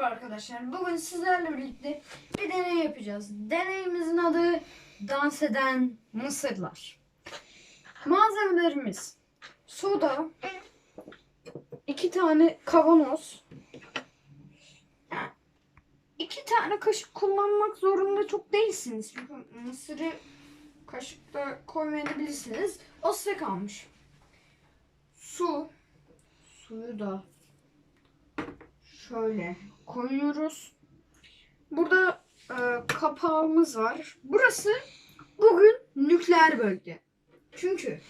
Merhaba arkadaşlar. Bugün sizlerle birlikte bir deney yapacağız. Deneyimizin adı dans eden mısırlar. Malzemelerimiz soda, iki tane kavanoz, iki tane kaşık kullanmak zorunda çok değilsiniz. Çünkü mısırı kaşıkta koymayabilirsiniz. O size kalmış. Su, suyu da şöyle koyuyoruz. Burada e, kapağımız var. Burası bugün nükleer bölge. Çünkü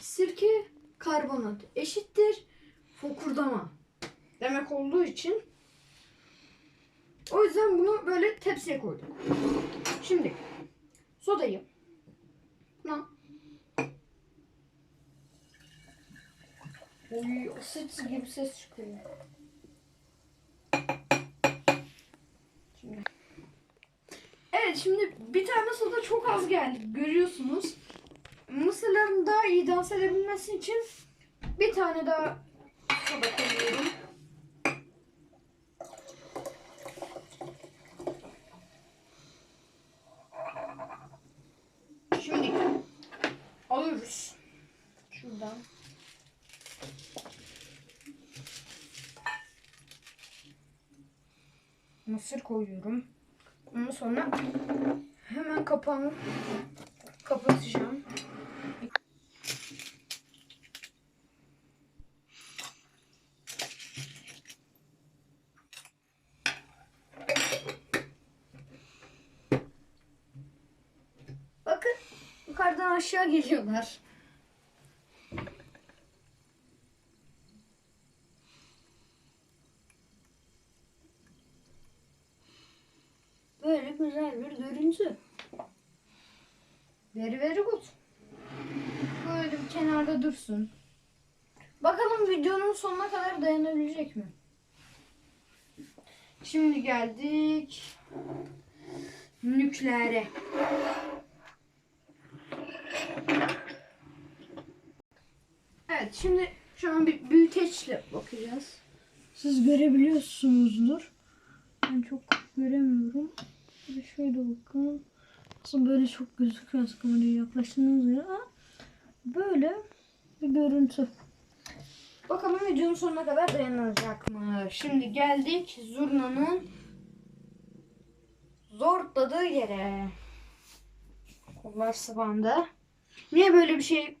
sirke karbonat eşittir fokurdama demek olduğu için o yüzden bunu böyle tepsiye koyduk. Şimdi sodayı buna Oy, ses gibi ses çıkıyor. Çok az geldi. Görüyorsunuz. Mısırların daha iyi dans edebilmesi için bir tane daha soda koyuyorum. Şimdi alıyoruz. Şuradan. Mısır koyuyorum. Ondan sonra hemen kapağını kapatacağım. Bakın yukarıdan aşağı geliyorlar. Böyle güzel bir görüntü. Very very good. Böyle bir kenarda dursun. Bakalım videonun sonuna kadar dayanabilecek mi? Şimdi geldik nükleere. Evet şimdi şu an bir büyüteçle bakacağız. Siz görebiliyorsunuzdur. Ben çok göremiyorum. Bir şöyle bakın. Aslında böyle çok gözüküyor kameraya yaklaştığınız zaman. Böyle bir görüntü. Bakalım videonun sonuna kadar dayanacak mı? Şimdi geldik zurnanın zorladığı yere. Kollar sıvanda. Niye böyle bir şey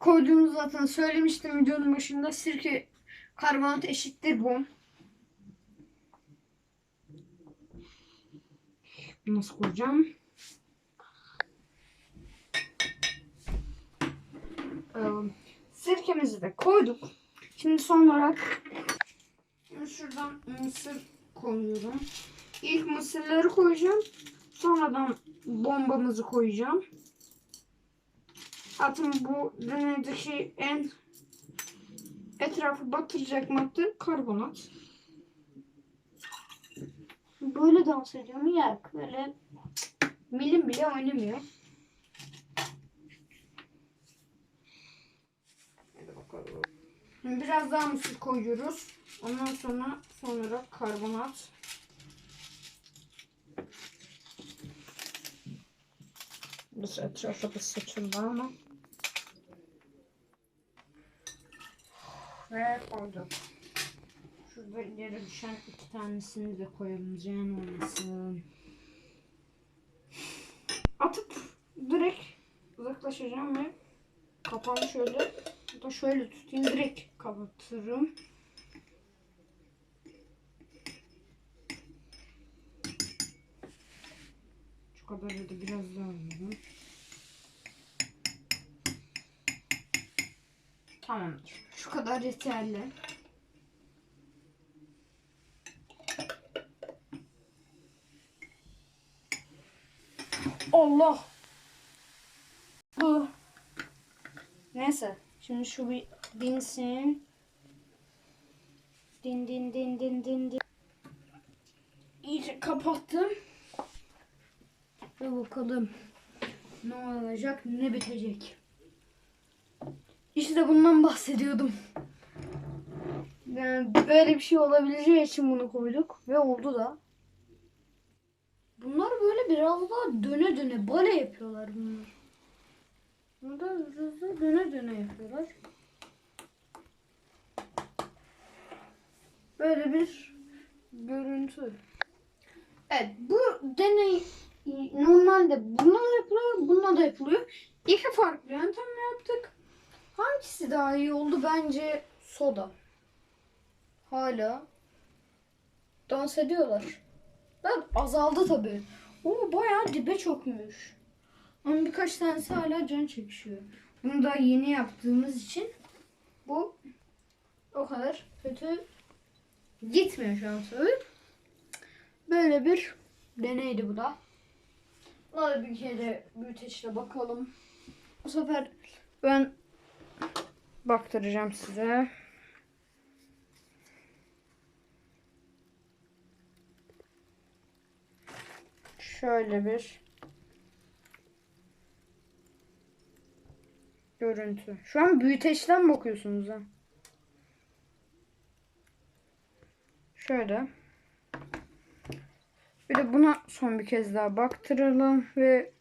koyduğumu zaten söylemiştim videonun başında. Sirke karbonat eşittir bu. Nasıl koyacağım? Ee, Sirkemizi de koyduk. Şimdi son olarak şuradan mısır koyuyorum. İlk mısırları koyacağım. Sonradan bombamızı koyacağım. Zaten bu deneydeki en etrafı batıracak madde karbonat. Böyle dans ediyor mu? Yok. Böyle milim bile oynamıyor. Hadi bakalım. Şimdi biraz daha mısır koyuyoruz. Ondan sonra sonra karbonat. Biraz etrafa da saçıldı ama. Ve koyduk. Şurada yere düşen iki tanesini de koyalım. Ziyan olmasın. Atıp direkt uzaklaşacağım ve kapağını şöyle da şöyle tutayım. Direkt kapatırım. Şu kadar da biraz daha alalım. Tamamdır. Şu kadar yeterli. Allah. Bu. Neyse. Şimdi şu bir dinsin. Din din din din din din. İyice kapattım. Ve bakalım ne olacak ne bitecek. İşte bundan bahsediyordum. Yani böyle bir şey olabileceği için bunu koyduk ve oldu da. Bunlar böyle biraz daha döne döne bale yapıyorlar bunlar. Burada hızlı döne döne yapıyorlar. Böyle bir görüntü. Evet bu deney normalde bununla da yapılıyor, bununla da yapılıyor. İki farklı yöntemle yaptık. Hangisi daha iyi oldu? Bence soda. Hala dans ediyorlar. Ben azaldı tabii. O bayağı dibe çökmüş. Ama birkaç tanesi hala can çekişiyor. Bunu da yeni yaptığımız için bu o kadar kötü gitmiyor şu an tabii. Böyle bir deneydi bu da. Da bir kere büyüteçle bakalım. Bu sefer ben baktıracağım size. Şöyle bir görüntü. Şu an büyüteçten bakıyorsunuz ha. Şöyle. Bir de buna son bir kez daha baktıralım ve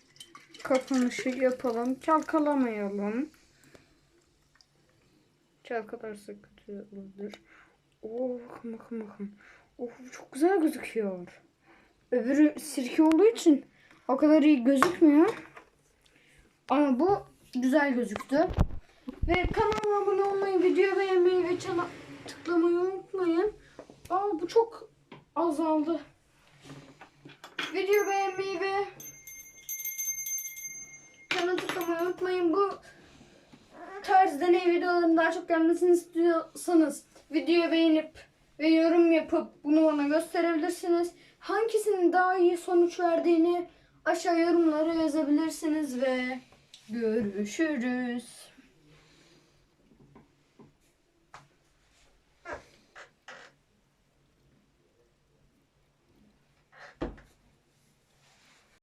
kapanışı yapalım. Çalkalamayalım. Çalkalarsa kötü olabilir. Oh bakın bakın. Oh çok güzel gözüküyor. Öbürü sirke olduğu için o kadar iyi gözükmüyor. Ama bu güzel gözüktü. Ve kanalıma abone olmayı, video beğenmeyi ve çana tıklamayı unutmayın. Aa bu çok azaldı. Video beğenmeyi ve kanala tıklamayı unutmayın. Bu tarz deney videolarının daha çok gelmesini istiyorsanız videoyu beğenip ve yorum yapıp bunu bana gösterebilirsiniz. Hangisinin daha iyi sonuç verdiğini aşağı yorumlara yazabilirsiniz ve görüşürüz.